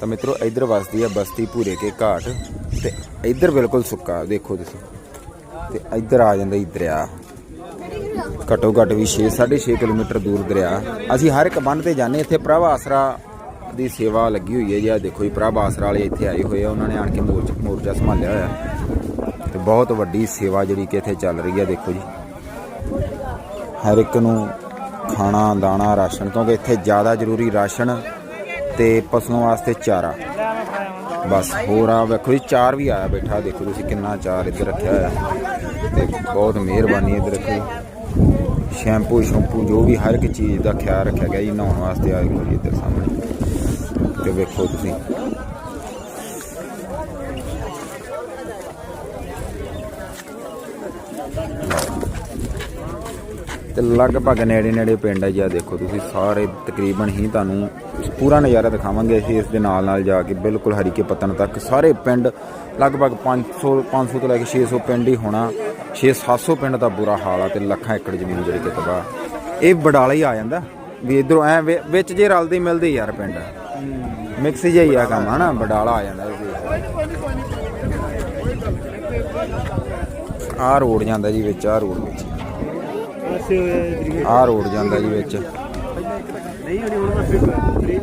ਤਾਂ ਮਿੱਤਰੋ, ਇੱਧਰ ਵਸਦੀ ਆ ਬਸਤੀ ਭੂਰੇ ਕੇ ਘਾਟ, ਤੇ ਇੱਧਰ ਬਿਲਕੁਲ ਸੁੱਕਾ, ਦੇਖੋ ਤੁਸੀਂ। ਤੇ ਇੱਧਰ ਆ ਜਾਂਦਾ ਈ ਦਰਿਆ। ਘੱਟੋ ਘੱਟ ਵੀ 6 6.5 ਕਿਲੋਮੀਟਰ ਦੂਰ ਦਰਿਆ। ਅਸੀਂ ਹਰ ਇੱਕ ਬੰਨ ਤੇ ਜਾਂਦੇ ਇੱਥੇ ਪ੍ਰਭ ਆਸਰਾ ਦੀ ਸੇਵਾ ਲੱਗੀ ਹੋਈ ਹੈ ਜੀ। ਆ ਦੇਖੋ ਜੀ, ਪ੍ਰਭ ਆਸਰਾ ਵਾਲੇ ਇੱਥੇ ਆਏ ਹੋਏ ਆ। ਉਹਨਾਂ ਨੇ ਆਣ ਕੇ ਮੋਰਚਾ ਮੋਰਚਾ ਸੰਭਾਲਿਆ ਹੋਇਆ। ਤੇ ਬਹੁਤ ਵੱਡੀ ਸੇਵਾ ਜਿਹੜੀ ਕਿ ਇੱਥੇ ਚੱਲ ਰਹੀ ਹੈ, ਦੇਖੋ ਜੀ। ਹਰ ਇੱਕ ਨੂੰ ਖਾਣਾ, ਦਾਣਾ, ਰਾਸ਼ਨ, ਕਿਉਂਕਿ ਇੱਥੇ ਜ਼ਿਆਦਾ ਜ਼ਰੂਰੀ ਰਾਸ਼ਨ ਤੇ ਪਸ਼ੂਆਂ ਵਾਸਤੇ ਚਾਰਾ। ਬਸ, ਹੋਰ ਆ ਵੇਖੋ ਜੀ, ਚਾਰ ਵੀ ਆਇਆ ਬੈਠਾ, ਦੇਖੋ ਤੁਸੀਂ ਕਿੰਨਾ ਚਾਰ ਇੱਧਰ ਰੱਖਿਆ ਹੋਇਆ। ਤੇ ਬਹੁਤ ਮਿਹਰਬਾਨੀ ਇੱਧਰ ਰੱਖੀ ਸ਼ੈਂਪੂ ਸ਼ੈਂਪੂ, ਜੋ ਵੀ ਹਰ ਇੱਕ ਚੀਜ਼ ਦਾ ਖਿਆਲ ਰੱਖਿਆ ਗਿਆ ਜੀ, ਨਹਾਉਣ ਵਾਸਤੇ ਆਏ ਹੋ ਇੱਧਰ ਸਾਹਮਣੇ। ਤੇ ਵੇਖੋ ਤੁਸੀਂ। ਤੇ ਲਗਭਗ ਨੇੜੇ ਨੇੜੇ ਪਿੰਡ ਹੈ ਜੀ ਆਹ ਦੇਖੋ ਤੁਸੀਂ ਸਾਰੇ ਤਕਰੀਬਨ ਹੀ ਤੁਹਾਨੂੰ ਪੂਰਾ ਨਜ਼ਾਰਾ ਦਿਖਾਵਾਂਗੇ। ਅਸੀਂ ਇਸ ਦੇ ਨਾਲ ਨਾਲ ਜਾ ਕੇ ਬਿਲਕੁਲ ਹਰੀਕੇ ਪਤਨ ਤੱਕ ਸਾਰੇ ਪਿੰਡ, ਲਗਭਗ 500 500 ਤੋਂ ਲੈ ਕੇ 600 ਪਿੰਡ ਹੀ ਹੋਣਾ। 6-700 ਪਿੰਡ ਦਾ ਬੁਰਾ ਹਾਲ ਆ ਤੇ ਲੱਖਾਂ ਏਕੜ ਜ਼ਮੀਨ ਜਿਹੜੀ ਕਿ ਤਬਾਹ। ਇਹ ਬਡਾਲਾ ਹੀ ਆ ਜਾਂਦਾ। ਵੀ ਇਧਰੋਂ ਐ ਵਿ- ਵਿੱਚ ਜੇ ਰਲਦੇ ਮਿਲਦੇ ਯਾਰ ਪਿੰਡ। ਮਿਕਸ ਜਿਹਾ ਹੀ ਆ ਕੰਮ, ਹਨਾ? ਬਡਾਲਾ ਆ ਜਾਂਦਾ। ਆ ਰੋਡ ਜਾਂਦਾ ਜੀ ਵਿੱਚ ਆ ਰੋਡ ਵਿੱਚ। ਆ ਰੋਡ ਜਾਂਦਾ ਜੀ ਵਿੱਚ। ਨਹੀਂ ਹੋਣੀ ਹੁਣ